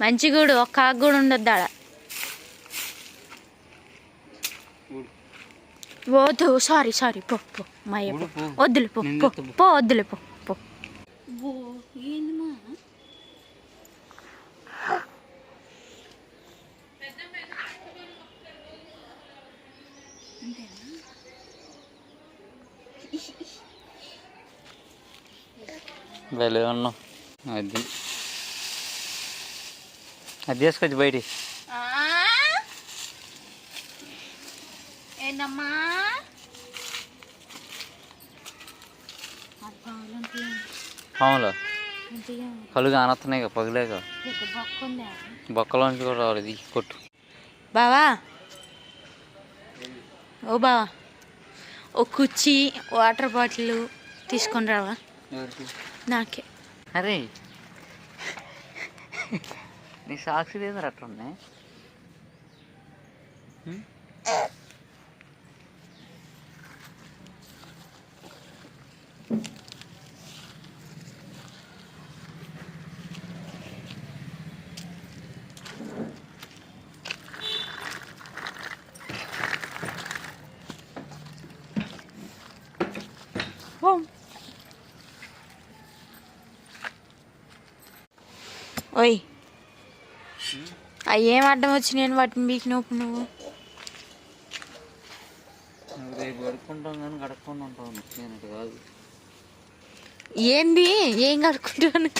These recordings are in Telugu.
మంచిగూడు ఒక్క ఆకు కూడా ఉండొద్దు ఆడ. వద్దు సారీ సారీ పో పో మాయ పో. ఊడు పో. వద్దులే పో పో. పో వద్దులే పో పో. వెళ్ళే ఉన్నాం అది. అది తీసుకొచ్చి బయటి ఏంటమ్మా పాములు కళ్ళు కానొస్తున్నాయి కదా పగిలేక. బొక్కలోంచి కూడా రావాలి ఇది కొట్టు. బావా? ఓ బావా ఓ కుర్చీ వాటర్ బాటిల్ తీసుకొని రావా? నాకే. అరే. నీ సాక్షి లేదు అట్లా ఉన్నాయి ఓయ్ అవి ఏం అడ్డం వచ్చి నేను వాటిని మీకు నువ్వు? నువ్వు రేపు కానీ కడుక్కుండా ఉంటావు నేను అటు కాదు. ఏంది? ఏం కడుక్కుంటాను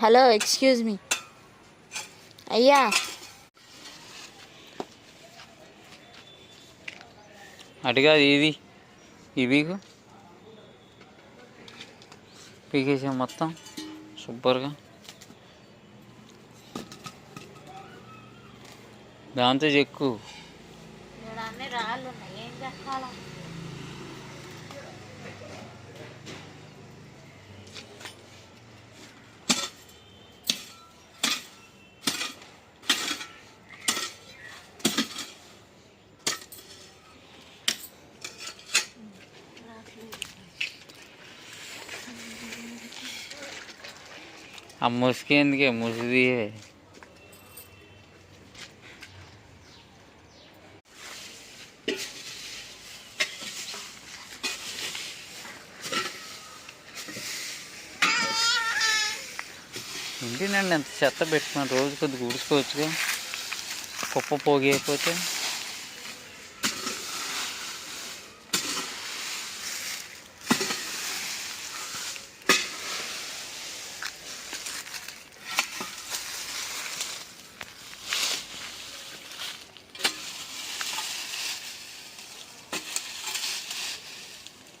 హలో ఎక్స్క్యూజ్ మీ. అయ్యా. అటు కాదు ఇది. పీకు పీకేసాం మొత్తం. సూపర్గా. దాంతో చెక్కు. రాళ్ళు ఉన్నాయి. ఏం చేస్తాలా ఆ ముసుగు ఎందుకే ముసుది ఇంటినండి ఎంత చెత్త పెట్టుకున్నాను రోజు కొద్దిగా ఉడుచుకోవచ్చుగా కుప్ప పోగి అయిపోతే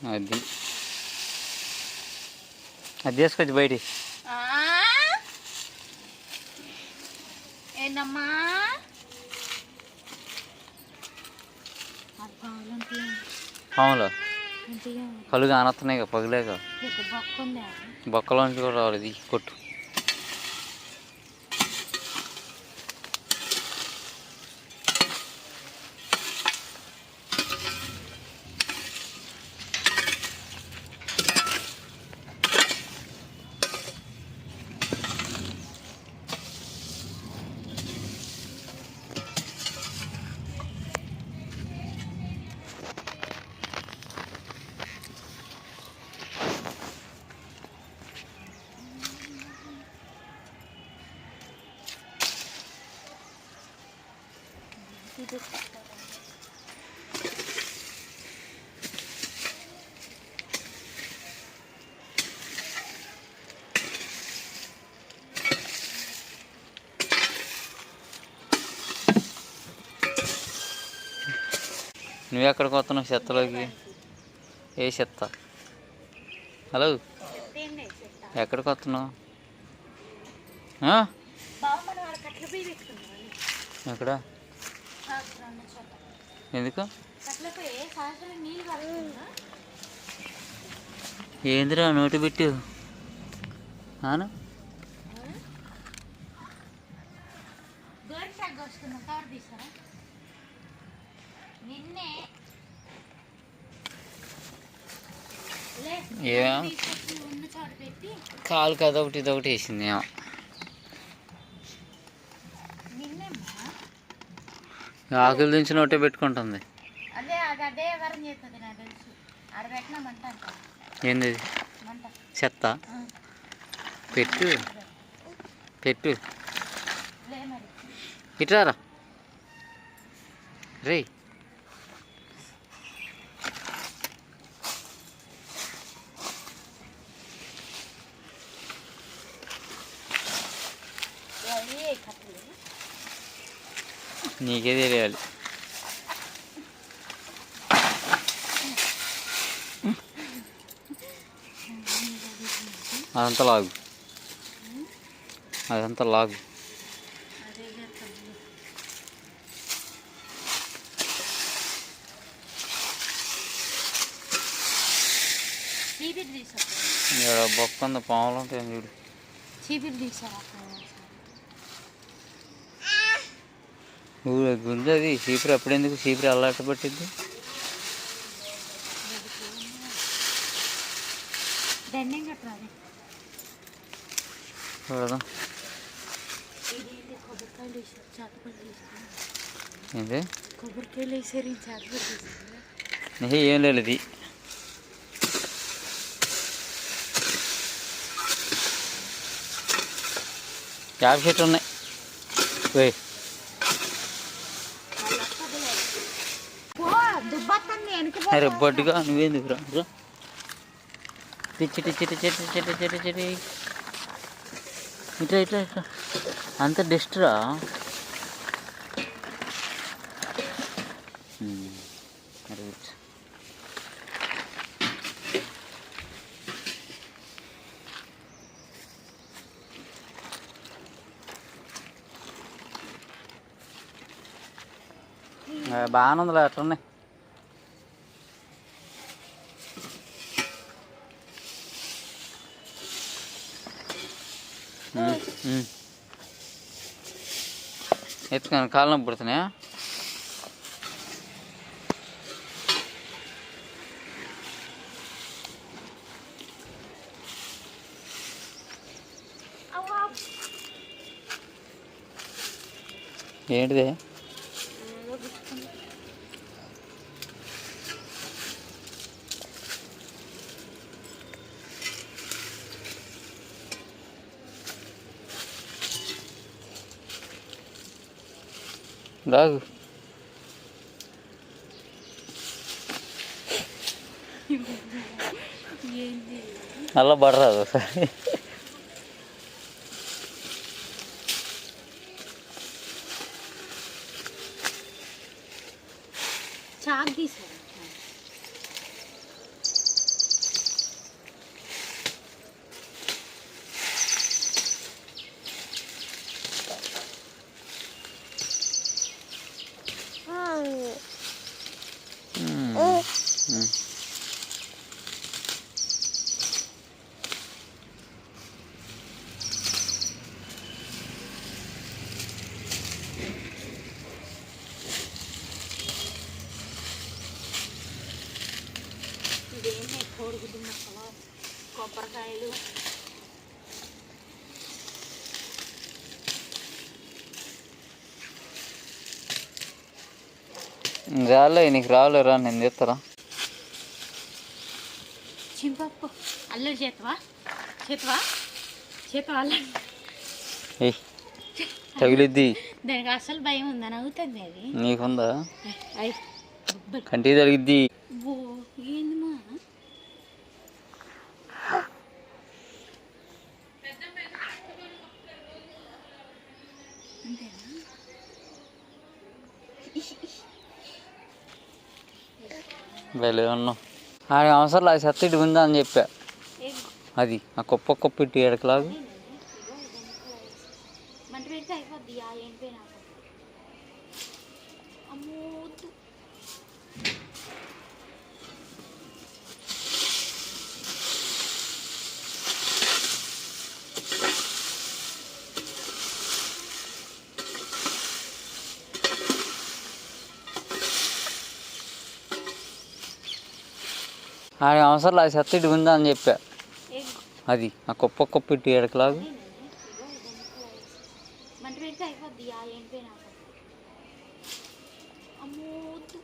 అది. అది తీసుకొచ్చి బయటి. ఏంటమ్మా పాములు కళ్ళు కానొస్తున్నాయి కదా పగిలేక. బొక్కలోంచి కూడా రావాలి ఇది కొట్టు. నువ్వు ఎక్కడికి వస్తున్నావు చెత్తలోకి? ఏ చెత్త? హలో? ఎక్కడికి వస్తున్నావు? ఎక్కడ? ఎందుకు? ఏందిరా నోటి పెట్టు. పెట్టి. కాలు కదొకటి ఇదొకటి వేసింది ఏమో. ఆకులు దించి నోటే పెట్టుకుంటుంది. ఏంది? చెత్త? పెట్టు. పెట్టు. ఇట్రారా రే కట్టలు నీకే తెలియాలి అదంతా లాగు అదంతా లాగు ఇక్కడ బొక్క ఉంది పాములు ఉంటాయి చూడు చీపిరి తీసాడు నువ్వు గుంజు అది చీపురు ఎప్పుడెందుకు? చీపురు అల్లాట పట్టింది ఏం లేదు ఇది. యాభై చెట్లు ఉన్నాయి. అరే బొడ్డుగా నువ్వేందుకు రా. చిటి చిటి చిట్టి చిట్టి చిట్టి చిట్టి ఇట్లా ఇట్లా ఇట్లా అంత డస్ట్ రా. బాగానే ఉందిలే అట్లా ఎత్తుకొని కాళ్ళ నొప్పి పుడుతున్నాయా? ఏంటిది? ఏంది అలా పడరాదు ఒకసారి. కోడిగుడ్డు ముక్కలు కొబ్బరికాయలు. రాలే నీకు రాలేరా నేను తెస్తారా చింపప్పు. అల్లరి చేతవా చేతవా చేతవా అల్లరి? తగిలిద్ది. దానికి అసలు భయం ఉందని అవుతుంది అది. నీకుందా? కంటికి తగిలిద్ది ఓ ఏంది మా అంతేనా వెళ్ళే ఉన్నాం. ఆడ అవసరం లేదు చెత్త ఇటు ఉందా అని చెప్పా. అది ఆ కుప్ప కుప్ప ఇటు ఎడకలాగా మంట పెడితే అయిపోద్ది ఆ ఏంటి నాకు అమ్మో వద్దు. ఆయన అవసరం లేదు చెత్త ఇటు ఉందా అని చెప్పా. అది ఆ కుప్ప కుప్ప ఇటు ఎడకలాగు మంట పెడితే అయిపోద్ది ఆ ఎండిపోయినాక అమ్మో వద్దు.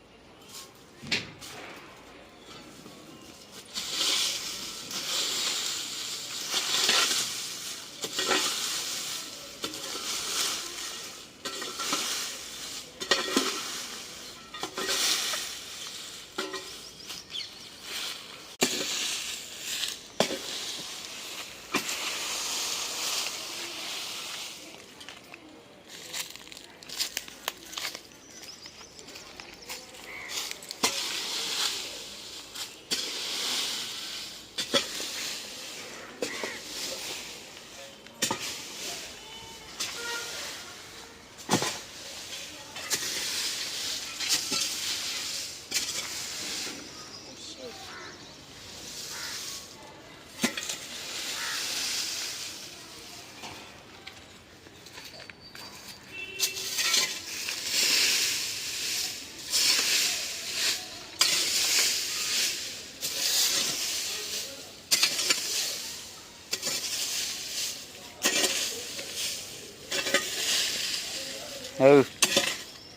ఏయ్,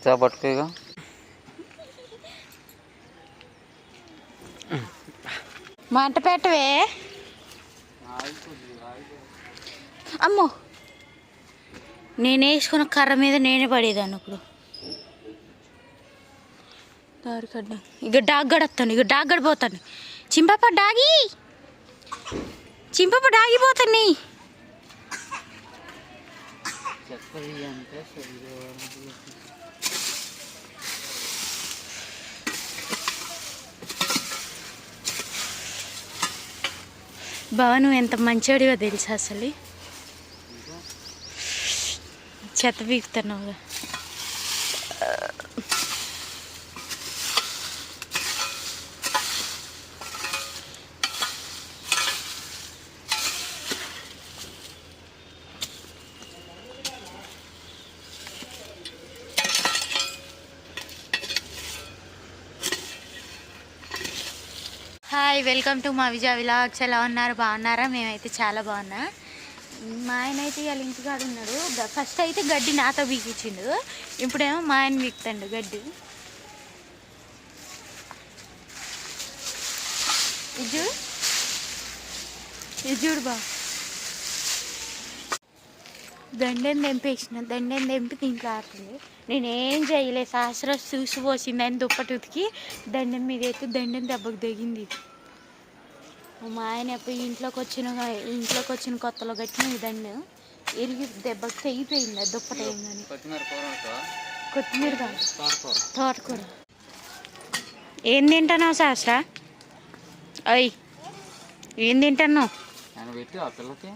చా పట్టుకోగా మంట పెట్టవే అమ్మో. నేను వేసుకున్న కర్ర మీద నేనే పడేదాన్ని ఇప్పుడు. దారి కడ్డా ఇక డాగ్ గడతాను ఇక డాగ్ గడిపోతాను. చింపప్ప డాగి. చింపప్ప డాగిపోతాను బావ భవను ఎంత మంచివాడివో తెలుసా అసలు? చెత్త పీకుతున్నావుగా. వెల్కమ్ టు మా విజయ విలాగ్స్ ఎలా ఉన్నారు? బాగున్నారా? మేమైతే చాలా బాగున్నా. మా ఆయన అయితే ఇవాళ ఇంటికాడ ఉన్నాడు. ఫస్ట్ అయితే గడ్డి నాతో బీకిచ్చిండు ఇప్పుడేమో మా ఆయన బీకుతాడు గడ్డి. ఇది ఇజుడు ఇది బా. దండని తెంపేసిన దండని తెంపి దీంట్లో ఆడుతుంది నేనేం చేయలే. సహస్ర చూసి పోసిందని దుప్పటి ఉతికి దండం మీద అయితే దండం దెబ్బకు దిగింది మా ఆయన ఎప్పుడు ఇంట్లోకి వచ్చిన ఇంట్లోకి వచ్చిన కొత్తలో కట్టిన ఈ దండం ఇరిగి దెబ్బకి తెగిపోయింది అది దుప్పటి అయిందని కొత్తిమీర తోటకూర. ఏం తింటున్నావు శాస్త్ర? అయ్ ఏం తింటున్నావు? పిల్లకి?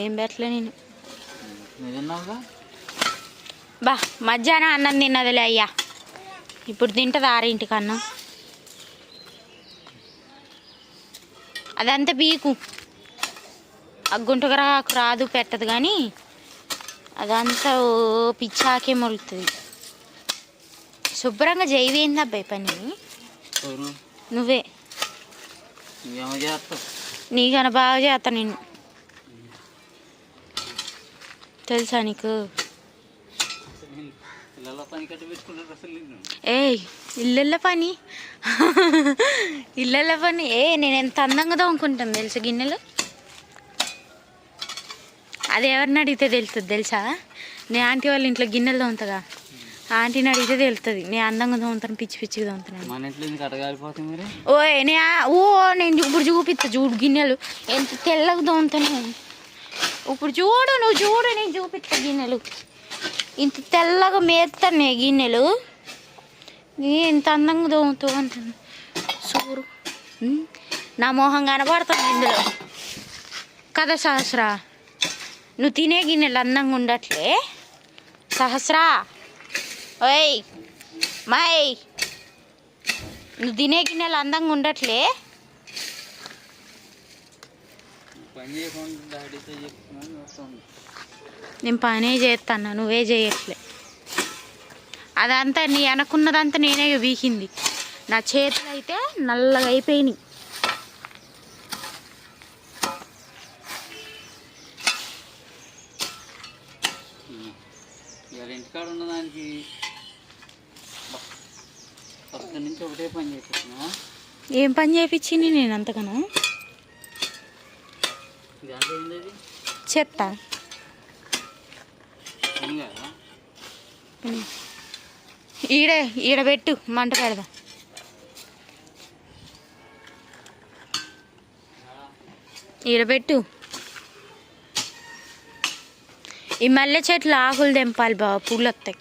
ఏం పెట్టలే నేను. బా మధ్యాహ్నం అన్నం తిన్నదిలే అయ్యా. ఇప్పుడు తింటుంది ఆరింటికి అన్నం అదంతా బీకు ఆ గుంటగరాకు రాదు పెట్టదు కానీ అదంతా ఓ పిచ్చాకే మొలుతుంది. శుభ్రంగా జైవేంది అబ్బాయి పని నువ్వే. నీకన్నా బాగా చేస్తా నేను. తెలుసా నీకు? నేను పిల్లల పని ఏయ్ ఇల్లెళ్ళ పని? ఏ నేను ఎంత అందంగా తోముకుంటాను తెలుసా గిన్నెలు? అది ఎవరిని అడిగితే తెలుస్తుంది తెలుసా? నేను ఆంటీ వాళ్ళ ఇంట్లో గిన్నెలు తోముతాగా ఆంటీని అడిగితే తెలుస్తుంది. నేను అందంగా తోముతాను పిచ్చి పిచ్చిగా తోముతున్నాను. ఓయ్ నే ఓ నేను ఇప్పుడు చూపిస్తా చూడు గిన్నెలు. ఎంత తెల్లగా తోముతాను ఇప్పుడు చూడు నువ్వు చూడు నేను చూపిస్తా గిన్నెలు. ఇంత తెల్లగా మేస్తాను గిన్నెలు. ఇంత అందంగా దోముతూ ఉంటుంది చూడు నా మొహం కనబడుతుంది ఇందులో. కదా సహస్రా నువ్వు తినే గిన్నెలు అందంగా ఉండట్లే. సహస్రా. ఓయ్ మై. నువ్వు తినే గిన్నెలు అందంగా ఉండట్లే. పని చేయకుండా డాడీతో చెప్తున్నాను వస్తుంది. నేను పనే చేస్తాను నువ్వే చేయట్లే. అదంతా నీ అనుకున్నదంతా నేనే వీకింది నా చేతులు అయితే నల్లగా అయిపోయినాయి. ఏం పని చేయించింది నేను అంతకన్నా? చెత్త. ఈడ పెట్టు మంట పెడదాం ఈడ పెట్టు. ఈ మల్లె చెట్లు ఆకులు తెంపాలి బాబా పూలు వస్తాయి.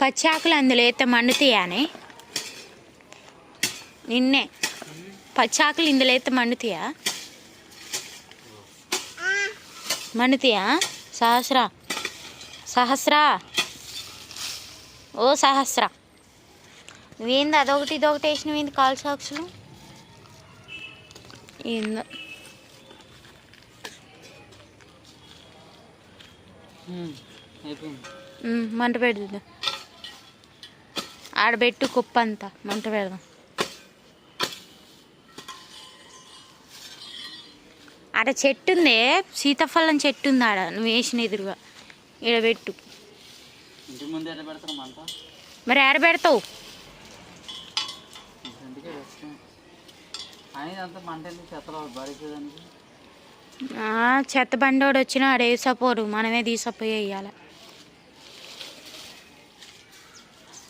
పచ్చి ఆకులు అందులో అయితే మండుతాయని నిన్నే. పచ్చాకులు ఇందులో అయితే మండుతాయా? మండుతాయా? సహస్ర. సహస్ర. ఓ సహస్ర. నువ్వేంది అదొకటి ఇదొకటి వేసినవి ఏంది కాల్ సాక్స్లు? ఏందో. మంట పెడుతుంది. ఆడబెట్టు కుప్ప అంతా మంట పెడదాం. ఆడ చెట్టు ఉందే సీతాఫలం చెట్టు ఉంది ఆడ. నువ్వు వేసిన ఎదురుగా. ఈడ పెట్టు. మరి ఆడ పెడతావు. చెత్త బండోడు వచ్చినా ఆడ వేసపోరు. మనమే తీసపోయి వేయాలి.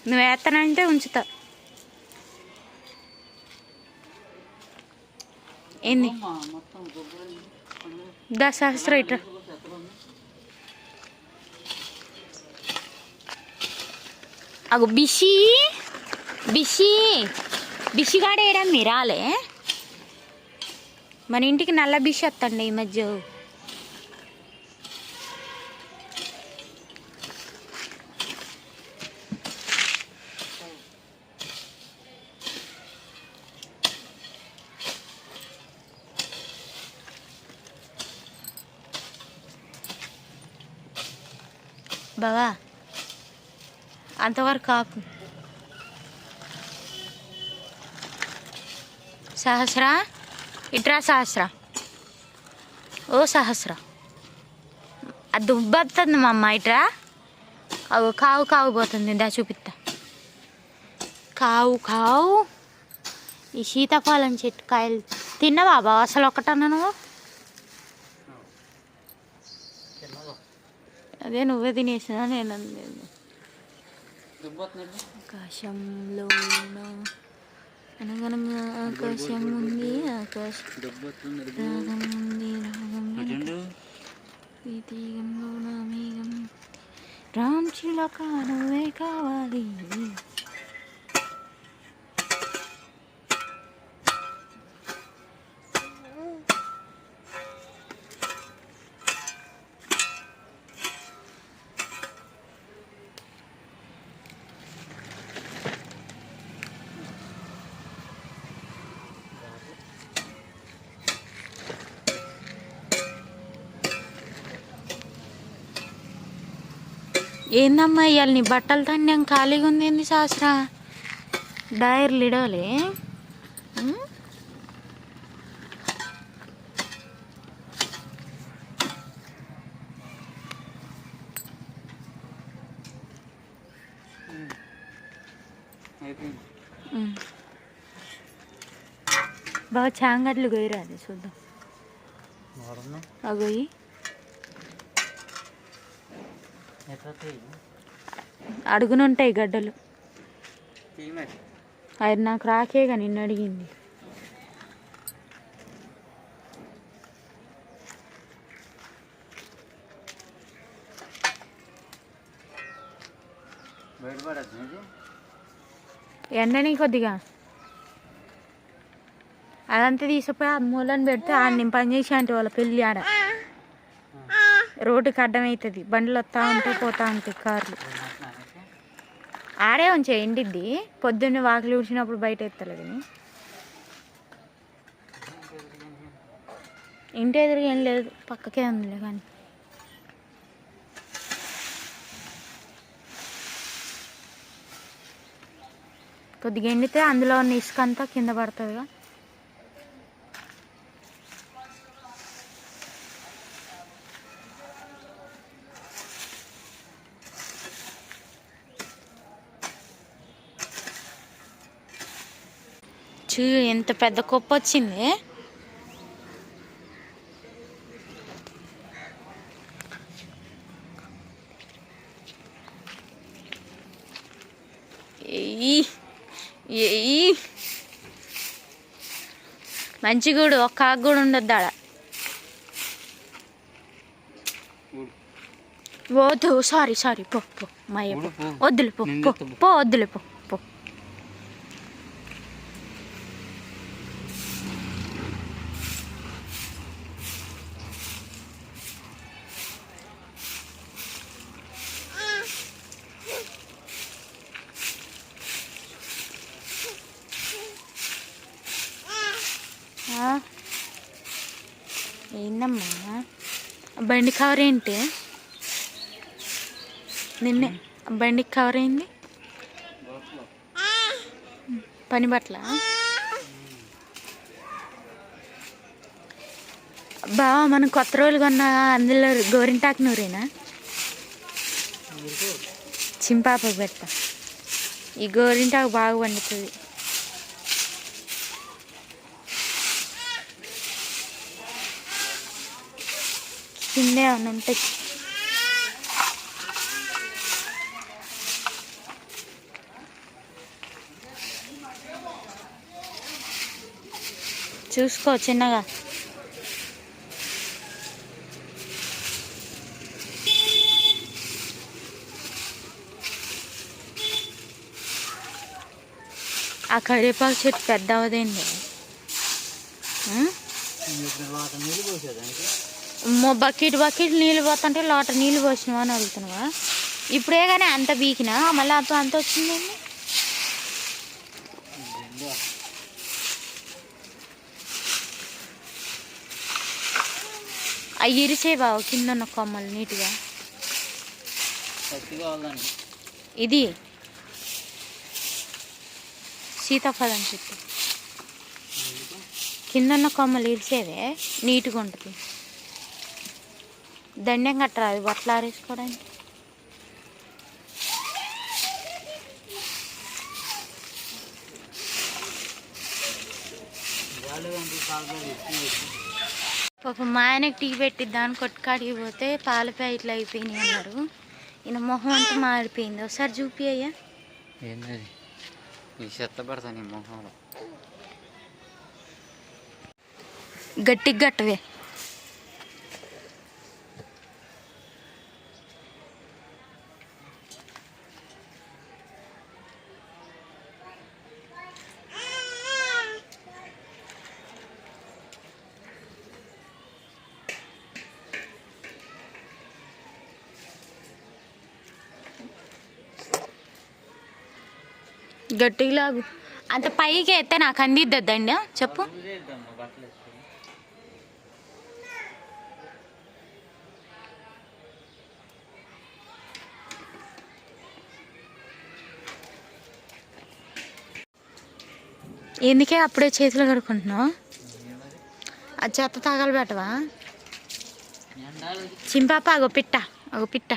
నువ్వు వేస్తానంటే ఉంచుతా. ఏంది? దా సహస్ర ఇట్రా. అగో బిషి బిషి బిషిగాడ ఏడా మీరాలే మన ఇంటికి నల్ల బిషి వస్తండి ఈ మధ్య. బావా అంతవరకు ఆపు. సహస్ర ఇట్రా సహస్ర. ఓ సహస్ర అది దుబ్బొస్తుంది మా అమ్మ ఇట్రా. అవు కావు కావు పోతుంది దా చూపిస్తా కావు కావు ఈ సీతాఫలం చెట్టు కాయలు తిన్నావా బావ? అసలు ఒకటన్నా నువ్వు? అదే నువ్వే తినేసినా నేను అనలేదు. దుబ్బొస్తుంది ఆకాశంలో అనగనగా ఆకాశం ఉంది ఆకాశం రాగం ఉంది రాగం అటెండు. ఈ తీగంలో నా మేఘం. రామ్ చిలక నువ్వే కావాలి. ఏందమ్మా ఇవాళ నీ బట్టలు తన్యం ఖాళీగా ఉంది ఏంది శాస్త్ర? డైర్లు ఇడవలే. బాగా చాంగడ్లు గొయ్యరాదు చూద్దాం. వాడన్నా? అడుగునుంటాయి గడ్డలు. అది నాకు రాకేగా నిన్ను అడిగింది. ఎండని కొద్దిగా. అదంతా తీసుకుపోయి ఆ మూలని పెడితే ఆ నేను పని చేసి అంటే వాళ్ళ పెళ్ళి ఆడ. రోడ్డుకి అడ్డమవుతుంది బండ్లు వస్తూ ఉంటాయి పోతూ ఉంటాయి కార్లు. ఆడే ఉంచే ఎండిద్ది. పొద్దున్నే వాకిలి ఊడ్చినప్పుడు బయట ఎత్తలేదు ఇంటి ఎదురుగా ఏం లేదు పక్కకే ఉందిలే కానీ. కొద్దిగా ఎండితే అందులో ఉన్న ఇసుక అంతా కింద పడుతుందిగా. ఎంత పెద్ద కుప్ప వచ్చింది మంచి గూడు ఒక్క ఆకు కూడా ఉండద్దు ఆడ. వద్దు సారీ సారీ పో పో మయ్య పో. వద్దులే. పో వద్దులే పో పో ఆ? ఏందమ్మా బండి కవర్ ఏంటి నిన్నే. బండి కవర్ అయింది పని బట్ల బావా మనం కొత్త రోజులు కొన్న అందులో గోరింటాకు నూరేనా? చింపాపకు పెడతా. ఈ గోరింటాకు బాగా పండుతుంది. కిందే ఏమన్నా ఉంటాయి చూసుకో చిన్నగా. ఆ కరివేపాకు చెట్టు పెద్ద అవదండి బకెట్ బకెట్ నీళ్ళు పోతుంటే లోట నీళ్ళు పోసినావా అని అడుగుతున్నావా? ఇప్పుడే కానీ అంత బీకినా మళ్ళీ అంత అంత వచ్చిందండి అవి ఇరిసే బావ కింద ఉన్న కొమ్మలు నీట్గా. ఇది? సీతాఫలం చెట్టు. కింద ఉన్న కొమ్మలు ఇరిసేవే? నీట్గా ఉంటుంది. దండం కట్టరా అది బట్టలు ఆరేసుకోవడానికి. పాప మా ఆయనకి టీ పెట్టిద్దామని కొట్టుకాడికి పోతే పాల ప్యాకెట్లు అయిపోయినాయి అన్నారు. ఈయన మొహం అంతా మాడిపోయింది. ఒకసారి చూపి అయ్యా. ఏంటది ఈ చెత్త పడతా నీ మొహంలో. గట్టిగా గట్టవే. గట్టిగా లాగు. అంత పైకి ఎత్తే నాకు అందిద్దండి చెప్పు. ఎందుకే అప్పుడే చేతులు కడుక్కుంటున్నావు? ఆ చెత్త తగలు పెట్టవా? ఎండాలి. చింపాప అగో పిట్ట అగో పిట్ట.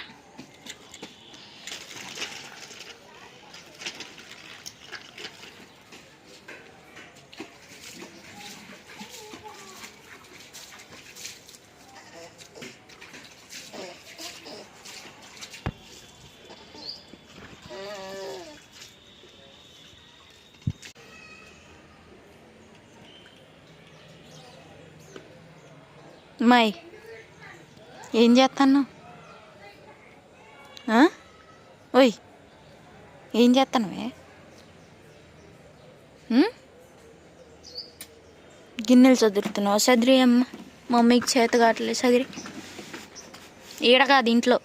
మై ఏం చేస్తాను ఓయ్ ఏం చేస్తానువే గిన్నెలు చదురుతున్నావు సదిరి అమ్మ మమ్మీకి చేత కావట్లేదు సదిరి. ఈడ కాదు ఇంట్లో.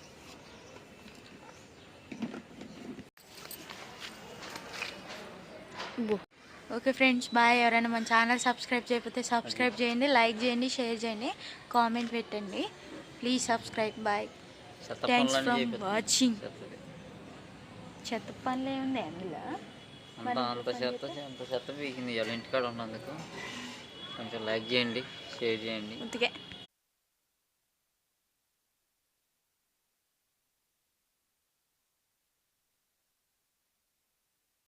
ఫ్రెండ్స్ బాయ్ ఎవరైనా మన ఛానల్ సబ్స్క్రైబ్ చేయకపోతే సబ్స్క్రైబ్ చేయండి లైక్ చేయండి షేర్ చేయండి కామెంట్ పెట్టండి. Please subscribe bye thanks from. Watching. చెత్త పనులు ఏముంది అందులో. అంతా అంత చెత్త అంత చెత్త పీకింది ఇవాళ ఇంటికాడ ఉన్నందుకు. కొంచెం లైక్ చేయండి షేర్ చేయండి. ఉతికే